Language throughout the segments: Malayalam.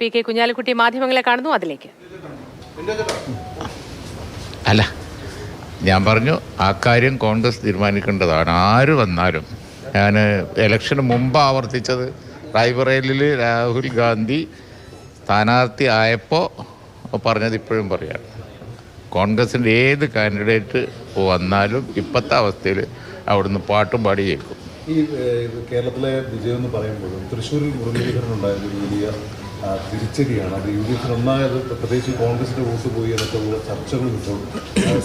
പി കെ കുഞ്ഞാലിക്കുട്ടി മാധ്യമങ്ങളെ കാണുന്നു അതിലേക്ക്. അല്ല ഞാൻ പറഞ്ഞു ആ കാര്യം കോൺഗ്രസ് തീരുമാനിക്കേണ്ടതാണ്. ആര് വന്നാലും. ഞാൻ ഇലക്ഷന് മുമ്പ് ആവർത്തിച്ചത് റായ്ബറേലിൽ രാഹുൽ ഗാന്ധി സ്ഥാനാർത്ഥി ആയപ്പോൾ പറഞ്ഞത് ഇപ്പോഴും പറയാം കോൺഗ്രസിന്റെ ഏത് കാൻഡിഡേറ്റ് വന്നാലും ഇപ്പോഴത്തെ അവസ്ഥയിൽ അവിടുന്ന് പാട്ടും പാടി കേൾക്കും ഈ കേരളത്തിലെ വിജയം എന്ന് പറയുമ്പോൾ തൃശ്ശൂരിൽ മുരളീധരൻ ഉണ്ടായത് ഒരു വലിയ തിരിച്ചടിയാണ്. അത് യു ഡി എഫിന് ഒന്നായത് പ്രത്യേകിച്ച് കോൺഗ്രസിന്റെ വോട്ട് പോയി എന്നൊക്കെ ഉള്ള ചർച്ചകൾ ഇപ്പോൾ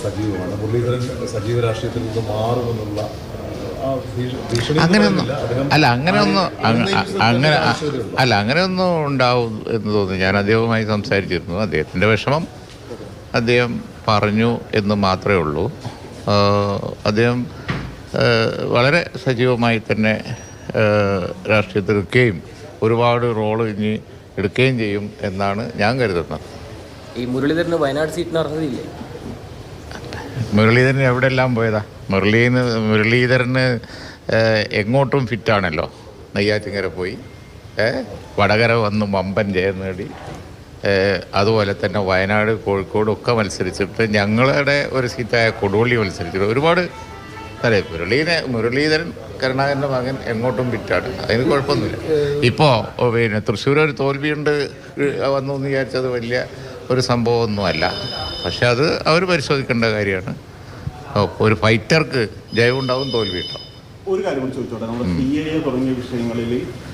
സജീവമാണ്. മുരളീധരൻ സജീവ രാഷ്ട്രീയത്തിൽ നിന്ന് മാറുമെന്നുള്ള അങ്ങനെയൊന്നും. അല്ല അങ്ങനെയൊന്നും അങ്ങനെ. അല്ല അങ്ങനെയൊന്നും ഉണ്ടാവും എന്ന് തോന്നുന്നു. ഞാൻ അദ്ദേഹവുമായി സംസാരിച്ചിരുന്നു. അദ്ദേഹത്തിന്റെ വിഷമം അദ്ദേഹം പറഞ്ഞു എന്ന് മാത്രമേ ഉള്ളൂ. അദ്ദേഹം വളരെ സജീവമായി തന്നെ രാഷ്ട്രീയത്തിൽ എടുക്കുകയും ഒരുപാട് റോൾ ഇനി എടുക്കുകയും ചെയ്യും എന്നാണ് ഞാൻ കരുതുന്നത്. ഈ മുരളീധരന് വയനാട് സീറ്റിന് അർഹതയില്ലേ? മുരളീധരൻ എവിടെയെല്ലാം പോയതാ? മുരളീന് മുരളീധരന് എങ്ങോട്ടും ഫിറ്റാണല്ലോ നെയ്യാറ്റിങ്ങര പോയി. വടകര വന്ന് മമ്പൻ ജയം നേടി. അതുപോലെ തന്നെ വയനാട് കോഴിക്കോട് ഒക്കെ മത്സരിച്ചിട്ട് ഞങ്ങളുടെ ഒരു സീറ്റായ കൊടുവള്ളി മത്സരിച്ചിട്ട് ഒരുപാട് അതെ മുരളീനെ മുരളീധരൻ കരുണാകരന്റെ മകൻ എങ്ങോട്ടും വിറ്റാണ് അതിന് കുഴപ്പമൊന്നുമില്ല. ഇപ്പോൾ പിന്നെ തൃശ്ശൂർ ഒരു തോൽവിയുണ്ട് വന്നു എന്ന് വിചാരിച്ചത് വലിയ ഒരു സംഭവമൊന്നുമല്ല. പക്ഷെ അത് അവർ പരിശോധിക്കേണ്ട കാര്യമാണ്. ഒരു ഫൈറ്റർക്ക് ജയമുണ്ടാവും തോൽവി ഉണ്ടാവും ഒരു കാര്യം കൂടി ചോദിച്ചോട്ടെ? നമ്മുടെ സി എ തുടങ്ങിയ വിഷയങ്ങളിൽ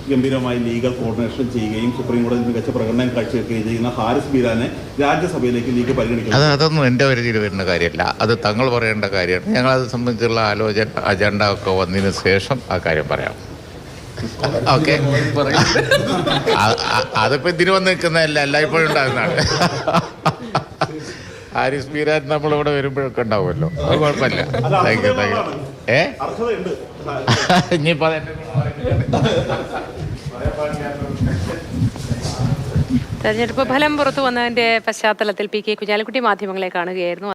ഗംഭീരമായി ലീഗൽ കോർഡിനേഷൻ ചെയ്യുകയും സുപ്രീം കോടതി മികച്ച പ്രകടനം കാഴ്ചവെക്കുകയും ചെയ്യുന്ന ഹാരിസ് ബീരാനെ രാജ്യസഭയിലേക്ക് ലീഗ് പരിഗണിക്കുന്നു. അത് അതൊന്നും എന്റെ പരിധിയിൽ വരുന്ന കാര്യമല്ല. അത് തങ്ങൾ പറയേണ്ട കാര്യമാണ്. ഞങ്ങൾ അത് സംബന്ധിച്ചുള്ള ആലോചന അജണ്ട ഒക്കെ വന്നതിന് ശേഷം ആ കാര്യം പറയാം. ഓക്കെ അതിപ്പോൾ ഇതിന് വന്ന് നിൽക്കുന്നതല്ല എല്ലായ്പ്പോഴും ഉണ്ടാകുന്നതാണ്. ഹാരിസ് ബീരാൻ നമ്മളിവിടെ വരുമ്പോഴൊക്കെ ഉണ്ടാവുമല്ലോ. അത് കുഴപ്പമില്ല. താങ്ക് യു താങ്ക് യു ഏ? അതെന്നെ തെരഞ്ഞെടുപ്പ് ഫലം പുറത്തു വന്നതിന്റെ പശ്ചാത്തലത്തിൽ പി കെ കുഞ്ഞാലിക്കുട്ടി മാധ്യമങ്ങളെ കാണുകയായിരുന്നു.